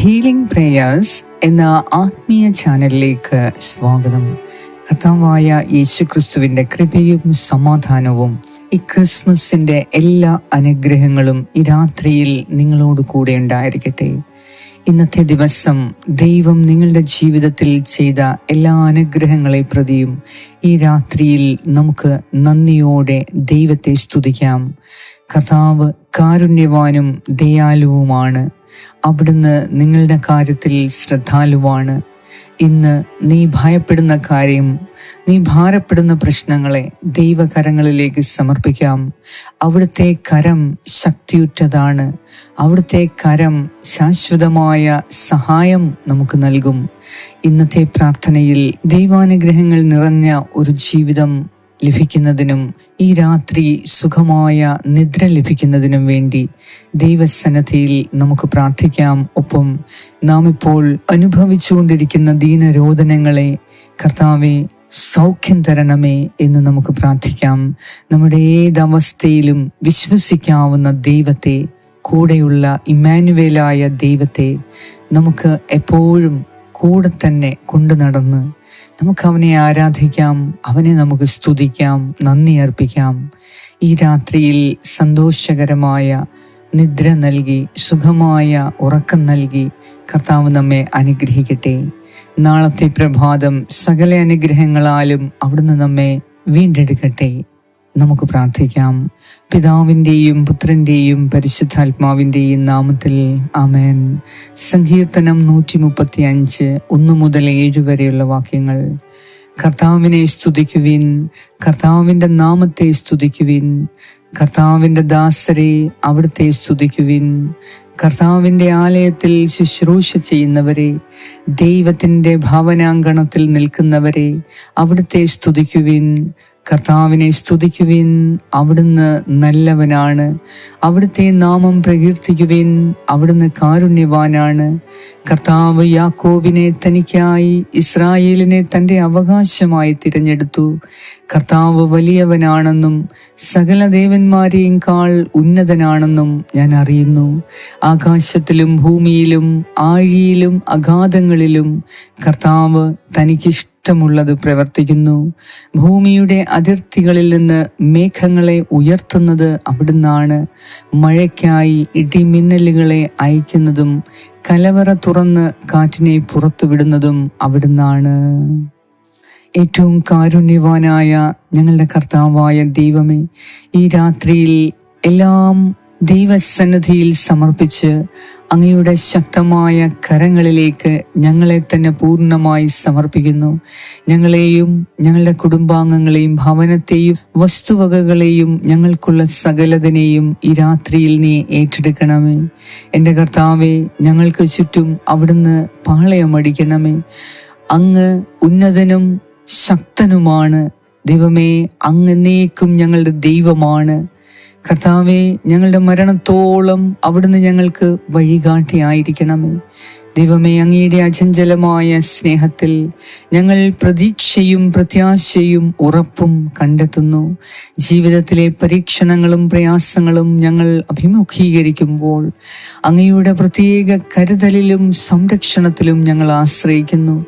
Healing prayers എന്ന ആത്മീയ ചാനലിലേക്ക് സ്വാഗതം. കർത്താവായ യേശു ക്രിസ്തുവിന്റെ കൃപയും സമാധാനവും ഈ ക്രിസ്മസിന്റെ എല്ലാ അനുഗ്രഹങ്ങളും ഈ രാത്രിയിൽ നിങ്ങളോട് കൂടെ ഉണ്ടായിരിക്കട്ടെ. ഇന്നത്തെ ദിവസം ദൈവം നിങ്ങളുടെ ജീവിതത്തിൽ ചെയ്ത എല്ലാ അനുഗ്രഹങ്ങളെ പ്രതിയും ഈ രാത്രിയിൽ നമുക്ക് നന്ദിയോടെ ദൈവത്തെ സ്തുതിക്കാം. കർത്താവ് കാരുണ്യവാനും ദയാലുവുമാണ്. അവിടുന്ന് നിങ്ങളുടെ കാര്യത്തിൽ ശ്രദ്ധാലുവാണ്. ഇന്ന് നീ ഭയപ്പെടുന്ന കാര്യം നീ ഭാരപ്പെടുന്ന പ്രശ്നങ്ങളെ ദൈവകരങ്ങളിലേക്ക് സമർപ്പിക്കാം. അവിടുത്തെ കരം ശക്തിയുറ്റതാണ്. അവിടുത്തെ കരം ശാശ്വതമായ സഹായം നമുക്ക് നൽകും. ഇന്നത്തെ പ്രാർത്ഥനയിൽ ദൈവാനുഗ്രഹങ്ങൾ നിറഞ്ഞ ഒരു ജീവിതം ലഭിക്കുന്നതിനും ഈ രാത്രി സുഖമായ നിദ്ര ലഭിക്കുന്നതിനും വേണ്ടി ദൈവസന്നദ്ധിയിൽ നമുക്ക് പ്രാർത്ഥിക്കാം. ഒപ്പം നാം ഇപ്പോൾ അനുഭവിച്ചുകൊണ്ടിരിക്കുന്ന ദീനരോധനങ്ങളെ കർത്താവെ സൗഖ്യം തരണമേ എന്ന് നമുക്ക് പ്രാർത്ഥിക്കാം. നമ്മുടെ ഏതവസ്ഥയിലും വിശ്വസിക്കാവുന്ന ദൈവത്തെ കൂടെയുള്ള ഇമാനുവേലായ ദൈവത്തെ നമുക്ക് എപ്പോഴും കൂടെ തന്നെ കൊണ്ടു നടന്ന് നമുക്ക് അവനെ ആരാധിക്കാം അവനെ നമുക്ക് സ്തുതിക്കാം നന്ദി അർപ്പിക്കാം. ഈ രാത്രിയിൽ സന്തോഷകരമായ നിദ്ര നൽകി സുഖമായ ഉറക്കം നൽകി കർത്താവ് നമ്മെ അനുഗ്രഹിക്കട്ടെ. നാളത്തെ പ്രഭാതം സകല അനുഗ്രഹങ്ങളാലും അവിടുന്ന് നമ്മെ വീണ്ടെടുക്കട്ടെ. നമുക്ക് പ്രാർത്ഥിക്കാം. പിതാവിന്റെയും പുത്രന്റെയും പരിശുദ്ധാത്മാവിന്റെയും നാമത്തിൽ ആമേൻ. സങ്കീർത്തനം നൂറ്റി മുപ്പത്തി അഞ്ച് ഒന്ന് മുതൽ ഏഴ് വരെയുള്ള വാക്യങ്ങൾ. കർത്താവിനെ സ്തുതിക്കുവിൻ കർത്താവിന്റെ നാമത്തെ സ്തുതിക്കുവിൻ കർത്താവിന്റെ ദാസരെ അവിടുത്തെ സ്തുതിക്കുവിൻ. കർത്താവിന്റെ ആലയത്തിൽ ശുശ്രൂഷ ചെയ്യുന്നവരെ ദൈവത്തിന്റെ ഭവനാങ്കണത്തിൽ നിൽക്കുന്നവരെ അവിടുത്തെ സ്തുതിക്കുവിൻ. കർത്താവിനെ സ്തുതിക്കുവിൻ. അവിടുന്ന് നല്ലവനാണ്. അവിടുത്തെ നാമം പ്രകീർത്തിക്കുവിൻ. അവിടുന്ന് കാരുണ്യവാനാണ്. കർത്താവ് യാക്കോബിനെ തനിക്കായി ഇസ്രായേലിനെ തന്റെ അവകാശമായി തിരഞ്ഞെടുത്തു. കർത്താവ് വലിയവനാണെന്നും സകല ദേവന്മാരെയും കാൾ ഉന്നതനാണെന്നും ഞാൻ അറിയുന്നു. ആകാശത്തിലും ഭൂമിയിലും ആഴിയിലും അഗാധങ്ങളിലും കർത്താവ് തനിക്കിഷ്ട ഇഷ്ടമുള്ളത് പ്രവർത്തിക്കുന്നു. ഭൂമിയുടെ അതിർത്തികളിൽ നിന്ന് മേഘങ്ങളെ ഉയർത്തുന്നത് അവിടുന്നാണ്. മഴയ്ക്കായി ഇടിമിന്നലുകളെ അയക്കുന്നതും കലവറ തുറന്ന് കാറ്റിനെ പുറത്തുവിടുന്നതും അവിടുന്നാണ്. ഏറ്റവും കാരുണ്യവാനായ ഞങ്ങളുടെ കർത്താവായ ദൈവമേ ഈ രാത്രിയിൽ എല്ലാം ദൈവസന്നിധിയിൽ സമർപ്പിച്ച് അങ്ങയുടെ ശക്തമായ കരങ്ങളിലേക്ക് ഞങ്ങളെ തന്നെ പൂർണമായി സമർപ്പിക്കുന്നു. ഞങ്ങളെയും ഞങ്ങളുടെ കുടുംബാംഗങ്ങളെയും ഭവനത്തെയും വസ്തുവകകളെയും ഞങ്ങൾക്കുള്ള സകലതിനെയും ഈ രാത്രിയിൽ നീ ഏറ്റെടുക്കണമേ. എന്റെ കർത്താവെ ഞങ്ങൾക്ക് ചുറ്റും അവിടുന്ന് പാളയമടിക്കണമേ. അങ്ങ് ഉന്നതനും ശക്തനുമാണ്. ദൈവമേ അങ്ങ് ഞങ്ങളുടെ ദൈവമാണ്. കർത്താവെ ഞങ്ങളുടെ മരണത്തോളം അവിടുന്ന് ഞങ്ങൾക്ക് വഴികാട്ടിയായിരിക്കണമേ ദൈവമേ അങ്ങയുടെ അചഞ്ചലമായ സ്നേഹത്തിൽ ഞങ്ങൾ പ്രതീക്ഷയും പ്രത്യാശയും ഉറപ്പും കണ്ടെത്തുന്നു. ജീവിതത്തിലെ പരീക്ഷണങ്ങളും പ്രയാസങ്ങളും ഞങ്ങൾ അഭിമുഖീകരിക്കുമ്പോൾ അങ്ങയുടെ പ്രത്യേക കരുതലിലും സംരക്ഷണത്തിലും ഞങ്ങൾ ആശ്രയിക്കുന്നു.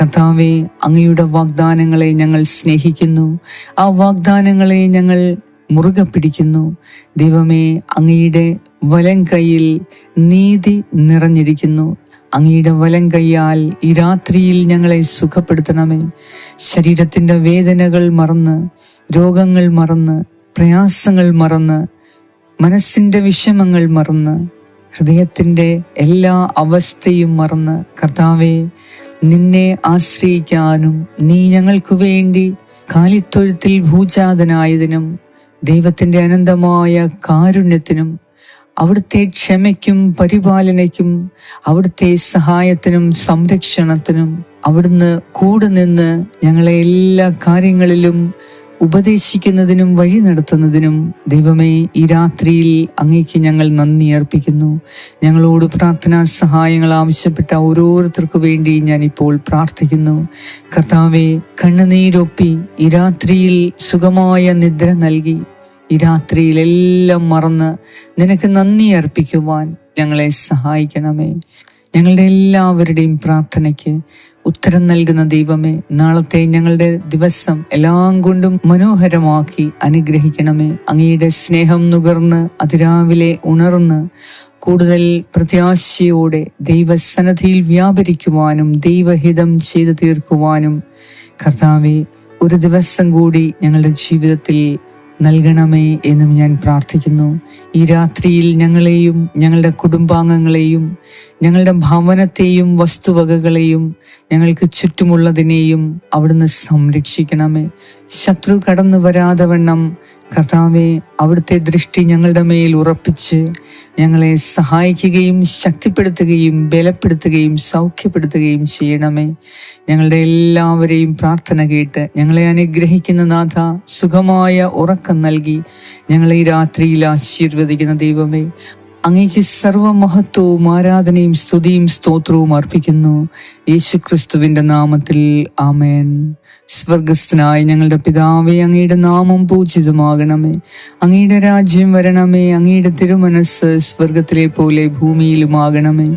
കർത്താവെ അങ്ങയുടെ വാഗ്ദാനങ്ങളെ ഞങ്ങൾ സ്നേഹിക്കുന്നു. ആ വാഗ്ദാനങ്ങളെ ഞങ്ങൾ മുറുകെ പിടിക്കുന്നു. ദൈവമേ അങ്ങയുടെ വലം കൈയിൽ നീതി നിറഞ്ഞിരിക്കുന്നു. അങ്ങയുടെ വലം കൈയാൽ ഈ രാത്രിയിൽ ഞങ്ങളെ സുഖപ്പെടുത്തണമേ. ശരീരത്തിന്റെ വേദനകൾ മറന്ന് രോഗങ്ങൾ മറന്ന് പ്രയാസങ്ങൾ മറന്ന് മനസ്സിന്റെ വിഷമങ്ങൾ മറന്ന് ഹൃദയത്തിന്റെ എല്ലാ അവസ്ഥയും മറന്ന് കർത്താവെ നിന്നെ ആശ്രയിക്കാനും നീ ഞങ്ങൾക്ക് വേണ്ടി കാലിത്തൊഴുത്തിൽ ഭൂജാതനായതിനും ദൈവത്തിന്റെ അനന്തമായ കാരുണ്യത്തിനും അവിടുത്തെ ക്ഷമയ്ക്കും പരിപാലനയ്ക്കും അവിടുത്തെ സഹായത്തിനും സംരക്ഷണത്തിനും അവിടുന്ന് കൂടെ നിന്ന് ഞങ്ങളെ എല്ലാ കാര്യങ്ങളിലും ഉപദേശിക്കുന്നതിനും വഴി നടത്തുന്നതിനും ദൈവമേ ഈ രാത്രിയിൽ അങ്ങേക്ക് ഞങ്ങൾ നന്ദി അർപ്പിക്കുന്നു. ഞങ്ങളോട് പ്രാർത്ഥനാ സഹായങ്ങൾ ആവശ്യപ്പെട്ട ഓരോരുത്തർക്കു വേണ്ടി ഞാൻ ഇപ്പോൾ പ്രാർത്ഥിക്കുന്നു. കർത്താവെ കണ്ണുനീരൊപ്പി ഈ രാത്രിയിൽ സുഖമായ നിദ്ര നൽകി. ഈ രാത്രിയിൽ എല്ലാം മറന്ന് നിനക്ക് നന്ദി അർപ്പിക്കുവാൻ ഞങ്ങളെ സഹായിക്കണമേ. ഞങ്ങളുടെ എല്ലാവരുടെയും പ്രാർത്ഥനയ്ക്ക് ഉത്തരം നൽകുന്ന ദൈവമേ നാളത്തെ ഞങ്ങളുടെ ദിവസം എല്ലാം കൊണ്ടും മനോഹരമാക്കി അനുഗ്രഹിക്കണമേ. അങ്ങയുടെ സ്നേഹം നുകർന്ന് അതിരാവിലെ ഉണർന്ന് കൂടുതൽ പ്രത്യാശയോടെ ദൈവസന്നദ്ധിയിൽ വ്യാപരിക്കുവാനും ദൈവഹിതം ചെയ്തു തീർക്കുവാനും കർത്താവെ ഒരു ദിവസം കൂടി ഞങ്ങളുടെ ജീവിതത്തിൽ നൽകണമേ എന്നും ഞാൻ പ്രാർത്ഥിക്കുന്നു. ഈ രാത്രിയിൽ ഞങ്ങളെയും ഞങ്ങളുടെ കുടുംബാംഗങ്ങളെയും ഞങ്ങളുടെ ഭവനത്തെയും വസ്തുവകകളെയും ഞങ്ങൾക്ക് ചുറ്റുമുള്ളതിനെയും അവിടുന്ന് സംരക്ഷിക്കണമേ. ശത്രു കടന്നു വരാതെ വണ്ണം കർത്താവെ അവിടുത്തെ ദൃഷ്ടി ഞങ്ങളുടെ മേൽ ഉറപ്പിച്ച് ഞങ്ങളെ സഹായിക്കുകയും ശക്തിപ്പെടുത്തുകയും ബലപ്പെടുത്തുകയും സൗഖ്യപ്പെടുത്തുകയും ചെയ്യണമേ. ഞങ്ങളുടെ എല്ലാവരെയും പ്രാർത്ഥന കേട്ട് ഞങ്ങളെ അനുഗ്രഹിക്കുന്ന നാഥ സുഖമായ ഉറക്കം നൽകി ഞങ്ങളെ ഈ രാത്രിയിൽ ആശീർവദിക്കുന്ന ദൈവമേ. അങ്ങേക്ക് സർവമഹത്വവും ആരാധനയും സ്തുതിയും സ്തോത്രവും അർപ്പിക്കുന്നു. യേശു ക്രിസ്തുവിന്റെ നാമത്തിൽ ആമേൻ. സ്വർഗസ്ഥനായ ഞങ്ങളുടെ പിതാവേ അങ്ങയുടെ നാമം പൂജിതമാകണമേ. അങ്ങയുടെ രാജ്യം വരണമേ അങ്ങയുടെ തിരുമനസ് സ്വർഗത്തിലെ പോലെ ഭൂമിയിലുമാകണമേ.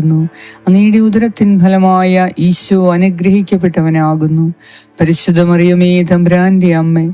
അങ്ങയുടെ ഉദരത്തിൻ ഫലമായ ഈശോ അനുഗ്രഹിക്കപ്പെട്ടവനാകുന്നു. പരിശുദ്ധമറിയമേ തമ്പ്രാന്റെ അമ്മ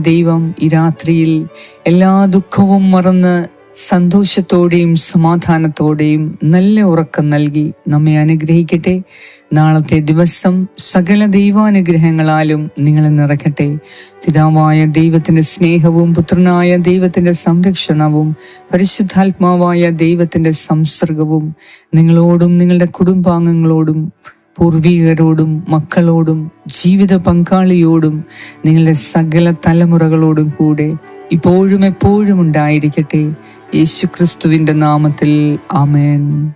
ദൈവം ഈ രാത്രിയിൽ എല്ലാ ദുഃഖവും മറന്ന് സന്തോഷത്തോടെയും സമാധാനത്തോടെയും നല്ല ഉറക്കം നൽകി നമ്മെ അനുഗ്രഹിക്കട്ടെ. നാളത്തെ ദിവസം സകല ദൈവാനുഗ്രഹങ്ങളാലും നിങ്ങളെ നിറയ്ക്കട്ടെ. പിതാവായ ദൈവത്തിന്റെ സ്നേഹവും പുത്രനായ ദൈവത്തിന്റെ സംരക്ഷണവും പരിശുദ്ധാത്മാവായ ദൈവത്തിന്റെ സംസർഗവും നിങ്ങളോടും നിങ്ങളുടെ കുടുംബാംഗങ്ങളോടും പൂർവികരോടും മക്കളോടും ജീവിത പങ്കാളിയോടും നിങ്ങളുടെ സകല തലമുറകളോടും കൂടെ ഇപ്പോഴും എപ്പോഴും ഉണ്ടായിരിക്കട്ടെ. യേശു ക്രിസ്തുവിന്റെ നാമത്തിൽ ആമേൻ.